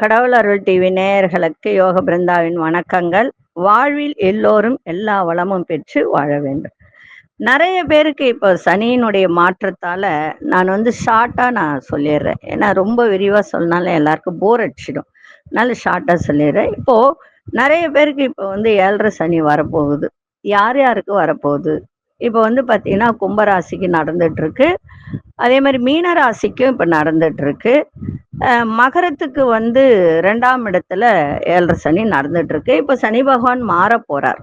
கடவுள் அருள் டிவி நேயர்களுக்கு யோக பிருந்தாவின் வணக்கங்கள். வாழ்வில் எல்லோரும் எல்லா வளமும் பெற்று வாழ வேண்டும். நிறைய பேருக்கு இப்போ சனியினுடைய மாற்றத்தால நான் வந்து ஷார்ட்டா நான் சொல்லிடுறேன். ஏன்னா ரொம்ப விரிவா சொன்னாலும் எல்லாருக்கும் போர் அடிச்சிடும். அதனால ஷார்ட்டா சொல்லிடுறேன். இப்போ நிறைய பேருக்கு இப்போ வந்து ஏழரை சனி வரப்போகுது. யார் யாருக்கு வரப்போகுது? இப்போ வந்து பார்த்தீங்கன்னா கும்பராசிக்கு நடந்துட்டு இருக்கு. அதே மாதிரி மீன ராசிக்கும் இப்போ நடந்துட்டு இருக்கு மகரத்துக்கு வந்து ரெண்டாம் இடத்துல ஏழரை சனி நடந்துட்டு இருக்கு இப்போ சனி பகவான் மாற போறார்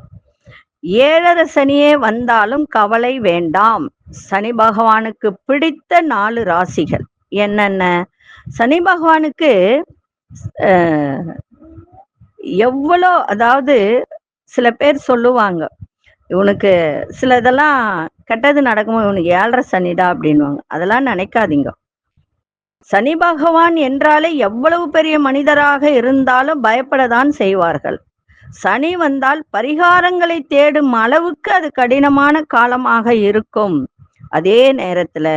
ஏழரை சனியே வந்தாலும் கவலை வேண்டாம். சனி பகவானுக்கு பிடித்த நாலு ராசிகள் என்னென்ன? சனி பகவானுக்கு எவ்வளோ அதாவது சில பேர் சொல்லுவாங்க இவனுக்கு சில இதெல்லாம் கெட்டது நடக்குமோ இவனுக்கு ஏழரை சனிடா அப்படின்வாங்க அதெல்லாம் நினைக்காதீங்க. சனி பகவான் என்றாலே எவ்வளவு பெரிய மனிதராக இருந்தாலும் பயப்படதான் செய்வார்கள். சனி வந்தால் பரிகாரங்களை தேடும் அளவுக்கு அது கடினமான காலமாக இருக்கும். அதே நேரத்துல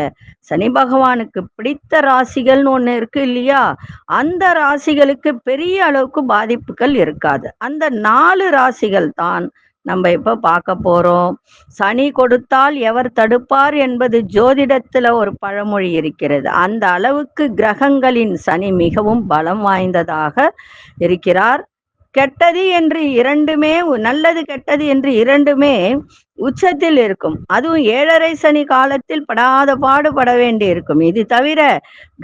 சனி பகவானுக்கு பிடித்த ராசிகள்னு ஒண்ணு இருக்கு இல்லையா? அந்த ராசிகளுக்கு பெரிய அளவுக்கு பாதிப்புகள் இருக்காது. அந்த நாலு ராசிகள் தான் நம்ம இப்ப பார்க்க போறோம்? சனி கொடுத்தால் எவர் தடுப்பார் என்பது ஜோதிடத்துல ஒரு பழமொழி இருக்கிறது. அந்த அளவுக்கு கிரகங்களின் சனி மிகவும் பலம் வாய்ந்ததாக இருக்கிறார். கெட்டது என்று இரண்டுமே நல்லது கெட்டது என்று இரண்டுமே உச்சத்தில் இருக்கும். அதுவும் ஏழரை சனி காலத்தில் படாத பாடுபட வேண்டி இருக்கும். இது தவிர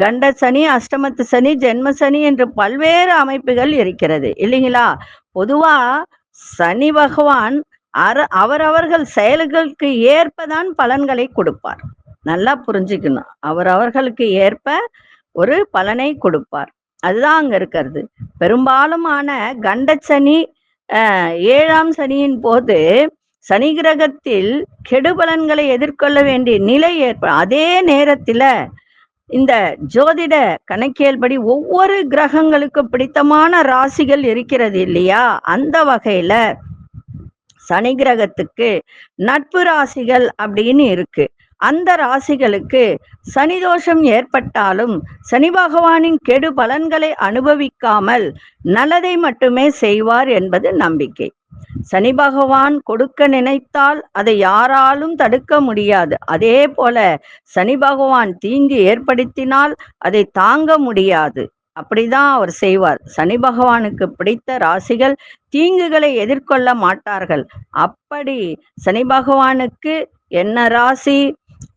கண்ட சனி அஷ்டமத்து சனி ஜென்ம சனி என்று பல்வேறு அமைப்புகள் இருக்கிறது. இல்லைங்களா? பொதுவா சனி பகவான் அர அவரவர்கள் செயல்களுக்கு ஏற்பதான் பலன்களை கொடுப்பார். நல்லா புரிஞ்சுக்கணும். அவரவர்களுக்கு ஏற்ப ஒரு பலனை கொடுப்பார். அதுதான் அங்க இருக்கிறது. பெரும்பாலுமான கண்டச்சனி ஏழாம் சனியின் போது சனி கிரகத்தில் கெடுபலன்களை எதிர்கொள்ள வேண்டிய நிலை ஏற்படும் அதே நேரத்துல இந்த ஜோதிட கணக்கியல்படி ஒவ்வொரு கிரகங்களுக்கு பிடித்தமான ராசிகள் இருக்கிறது இல்லையா? அந்த வகையில சனி கிரகத்துக்கு நட்பு ராசிகள் அப்படின்னு இருக்கு. அந்த ராசிகளுக்கு சனி தோஷம் ஏற்பட்டாலும் சனி பகவானின் கெடு பலன்களை அனுபவிக்காமல் நல்லதை மட்டுமே செய்வார் என்பது நம்பிக்கை. சனி பகவான் கொடுக்க நினைத்தால் அதை யாராலும் தடுக்க முடியாது. அதே போல சனி பகவான் தீங்கு ஏற்படுத்தினால் அதை தாங்க முடியாது. அப்படிதான் அவர் செய்வார். சனி பகவானுக்கு பிடித்த ராசிகள் தீங்குகளை எதிர்கொள்ள மாட்டார்கள். அப்படி சனி பகவானுக்கு என்ன ராசி?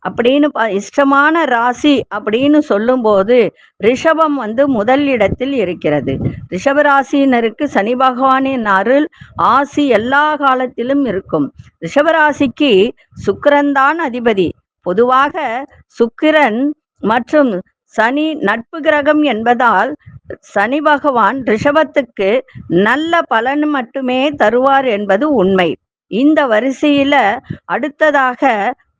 அப்படின்னு இஷ்டமான ராசி அப்படின்னு சொல்லும்போது ரிஷபம் வந்து முதல் இடத்தில் இருக்கிறது. ரிஷப ராசியினருக்கு சனி பகவானின் அருள் ஆசி எல்லா காலத்திலும் இருக்கும். ரிஷபராசிக்கு சுக்கிரன் தான் அதிபதி. பொதுவாக சுக்கிரன் மற்றும் சனி நட்பு கிரகம் என்பதால் சனி பகவான் ரிஷபத்துக்கு நல்ல பலன் மட்டுமே தருவார் என்பது உண்மை. இந்த வரிசையில அடுத்ததாக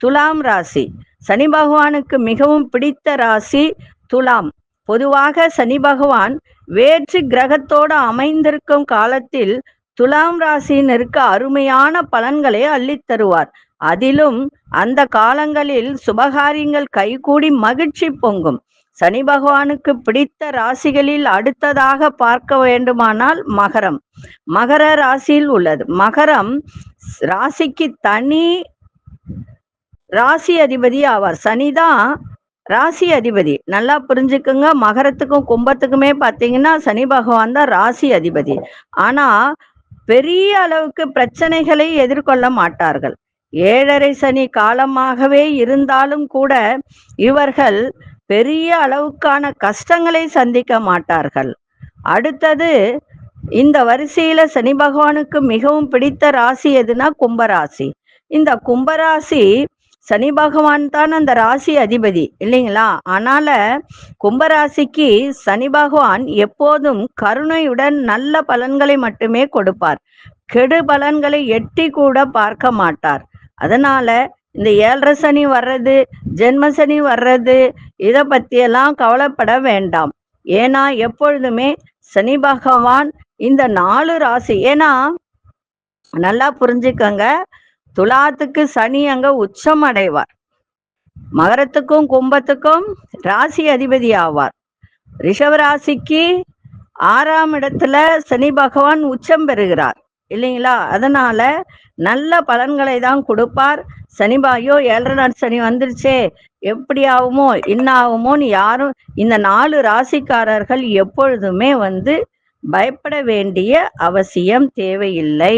துலாம் ராசி. சனி பகவானுக்கு மிகவும் பிடித்த ராசி துலாம். பொதுவாக சனி பகவான் வேற்று கிரகத்தோடு அமைந்திருக்கும் காலத்தில் துலாம் ராசியினருக்கு அருமையான பலன்களை அள்ளித்தருவார் அதிலும் அந்த காலங்களில் சுபகாரியங்கள் கைகூடி மகிழ்ச்சி பொங்கும். சனி பகவானுக்கு பிடித்த ராசிகளில் அடுத்ததாக பார்க்க வேண்டுமானால் மகரம். மகர ராசியில் உள்ளது. மகரம் ராசிக்கு தனி ராசி அதிபதி ஆவார். சனிதான் ராசி அதிபதி. நல்லா புரிஞ்சுக்குங்க. மகரத்துக்கும் கும்பத்துக்குமே பார்த்தீங்கன்னா சனி பகவான் தான் ராசி அதிபதி. ஆனா பெரிய அளவுக்கு பிரச்சனைகளை எதிர்கொள்ள மாட்டார்கள். ஏழரை சனி காலமாகவே இருந்தாலும் கூட இவர்கள் பெரிய அளவுக்கான கஷ்டங்களை சந்திக்க மாட்டார்கள். அடுத்தது இந்த வரிசையில சனி பகவானுக்கு மிகவும் பிடித்த ராசி எதுனா கும்பராசி. இந்த கும்பராசி சனி பகவான் தான் அந்த ராசி அதிபதி இல்லைங்களா? ஆனால கும்பராசிக்கு சனி பகவான் எப்போதும் கருணையுடன் நல்ல பலன்களை மட்டுமே கொடுப்பார். கெடு பலன்களை எட்டி கூட பார்க்க மாட்டார். அதனால இந்த ஏழரை சனி வர்றது ஜென்ம சனி வர்றது இதை பத்தியெல்லாம் கவலைப்பட வேண்டாம். ஏன்னா எப்பொழுதுமே சனி பகவான் இந்த நாலு ராசி ஏன்னா நல்லா புரிஞ்சுக்கங்க. துலாத்துக்கு சனி அங்க உச்சம் அடைவார் மகரத்துக்கும் கும்பத்துக்கும் ராசி அதிபதி ஆவார். ரிஷப ராசிக்கு ஆறாம் இடத்துல சனி பகவான் உச்சம் பெறுகிறார். இல்லைங்களா? அதனால நல்ல பலன்களை தான் கொடுப்பார். சனிபாயோ ஏழரை நாள் சனி வந்துருச்சே. எப்படி ஆகுமோ என்ன ஆகுமோன்னு யாரும் இந்த நாலு ராசிக்காரர்கள் எப்பொழுதுமே வந்து பயப்பட வேண்டிய அவசியம் தேவையில்லை.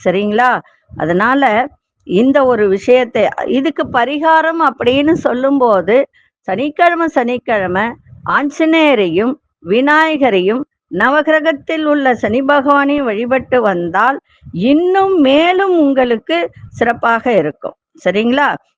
சரிங்களா? அதனால இந்த ஒரு விஷயத்தை இதுக்கு பரிகாரம் அப்படின்னு சொல்லும்போது சனிக்கிழமை சனிக்கிழமை ஆஞ்சநேயரையும் விநாயகரையும் நவகிரகத்தில் உள்ள சனி பகவானையும் வழிபட்டு வந்தால் இன்னும் மேலும் உங்களுக்கு சிறப்பாக இருக்கும். சரிங்களா?